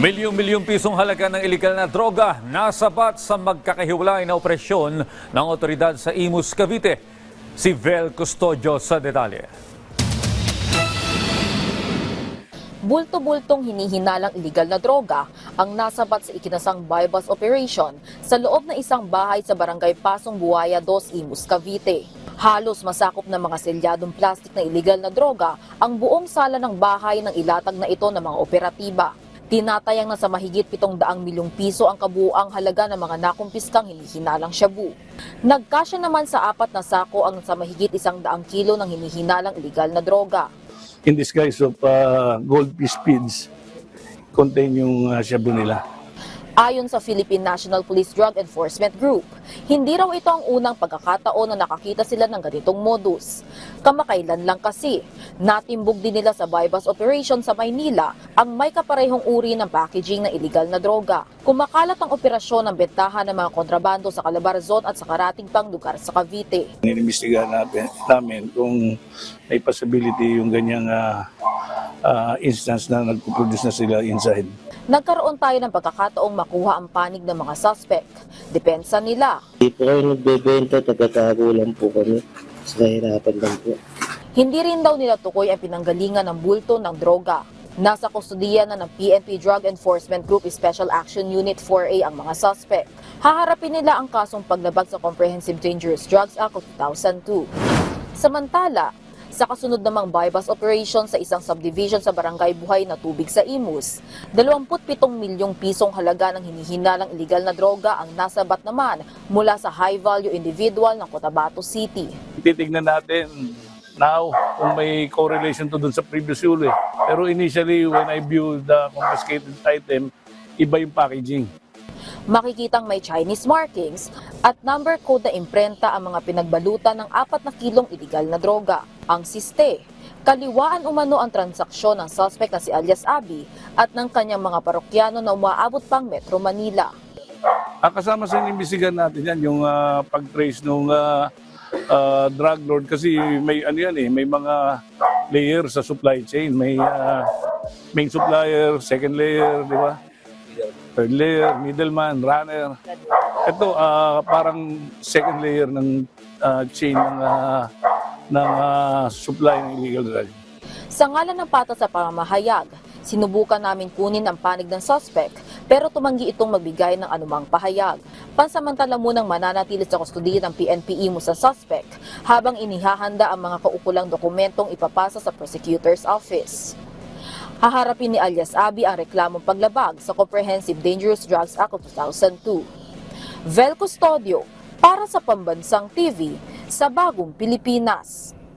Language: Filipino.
Milyong-milyong pisong halaga ng ilegal na droga nasabat sa magkakahiwalay na operasyon ng otoridad sa Imus, Cavite. Si Vel Custodio sa detalye. Bulto-bultong hinihinalang iligal na droga ang nasabat sa ikinasang bypass operation sa loob ng isang bahay sa barangay Pasong Buaya 2, Imus, Cavite. Halos masakop ng mga selyadong plastik na iligal na droga ang buong sala ng bahay ng ilatag na ito ng mga operatiba. Tinatayang na sa mahigit 700 milyong piso ang kabuuang halaga ng mga nakumpiskang hinihinalang shabu. Nagkasya naman sa apat na sako ang sa mahigit isang daang kilo ng hinihinalang iligal na droga. in disguise of uh, gold fish feeds contain yung uh, shabu nila. Ayon sa Philippine National Police Drug Enforcement Group, hindi raw ito ang unang pagkakataon na nakakita sila ng ganitong modus. Kamakailan lang kasi, natimbog din nila sa bypass operation sa Maynila ang may kaparehong uri ng packaging ng iligal na droga. Kumakalat ang operasyon ng bentahan ng mga kontrabando sa Calabarzon at sa karating pang lugar sa Cavite. Inimbestigahan natin, namin kung may possibility yung ganyang uh, uh, instance na nagpo-produce na sila inside. Nagkaroon tayo ng pagkakataong makuha ang panig ng mga suspect. Depensa nila, Hindi po kayo nagbebenta, tagatago lang po kami. Sa kahirapan lang po. Hindi rin daw nila tukoy ang pinanggalingan ng bulto ng droga. Nasa kustudiya na ng PNP Drug Enforcement Group Special Action Unit 4A ang mga suspect. Haharapin nila ang kasong paglabag sa Comprehensive Dangerous Drugs Act of 2002. Samantala, sa kasunod namang bypass operation sa isang subdivision sa Barangay Buhay na Tubig sa Imus, 27 milyong pisong halaga ng hinihinalang iligal na droga ang nasabat naman mula sa high-value individual ng Cotabato City. Titignan natin now kung may correlation to dun sa previous huli. Pero initially, when I view the confiscated item, iba yung packaging. Makikitang may Chinese markings at number code na imprenta ang mga pinagbalutan ng apat na kilong iligal na droga. Ang siste, kaliwaan umano ang transaksyon ng suspect na si alias Abi at ng kanyang mga parokyano na umaabot pang Metro Manila. Ang kasama sa inimbestigahan natin yan, yung ah, pag-trace ng drug lord kasi may ano yan eh, may mga layer sa supply chain. May ah, main supplier, second layer, di ba? Third layer, middleman, runner. Ito ah, parang second layer ng ah, chain ng ah, ng ah, supply ng illegal drug. Sa ngalan ng patas sa pamamahayag, sinubukan namin kunin ang panig ng suspect pero tumanggi itong magbigay ng anumang pahayag. Pansamantala munang mananatili sa kustudiya ng PNP mo sa suspect habang inihahanda ang mga kaukulang dokumentong ipapasa sa prosecutor's office. Haharapin ni alias Abi ang reklamong paglabag sa Comprehensive Dangerous Drugs Act of 2002. Vel Custodio para sa Pambansang TV sa Bagong Pilipinas.